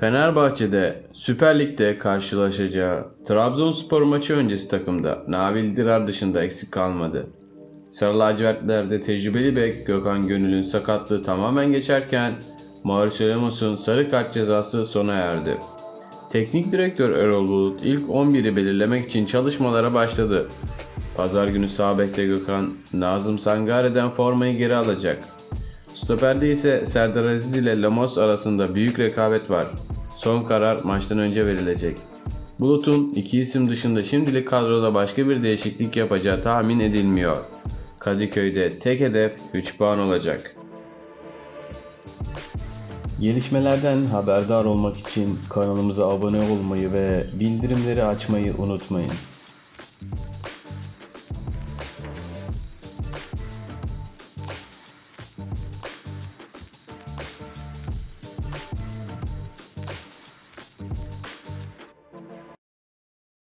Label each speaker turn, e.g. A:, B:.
A: Fenerbahçe'de Süper Lig'de karşılaşacağı Trabzonspor maçı öncesi takımda Nabil Dirar dışında eksik kalmadı. Sarı lacivertlerde tecrübeli bek Gökhan Gönül'ün sakatlığı tamamen geçerken Mauricio Lemos'un sarı kart cezası sona erdi. Teknik direktör Erol Bulut ilk 11'i belirlemek için çalışmalara başladı. Pazar günü sağ bekte Gökhan, Nazım Sangare'den formayı geri alacak. Stoperde ise Serdar Aziz ile Lemos arasında büyük rekabet var. Son karar maçtan önce verilecek. Bulut'un iki isim dışında şimdilik kadroda başka bir değişiklik yapacağı tahmin edilmiyor. Kadıköy'de tek hedef 3 puan olacak. Gelişmelerden haberdar olmak için kanalımıza abone olmayı ve bildirimleri açmayı unutmayın.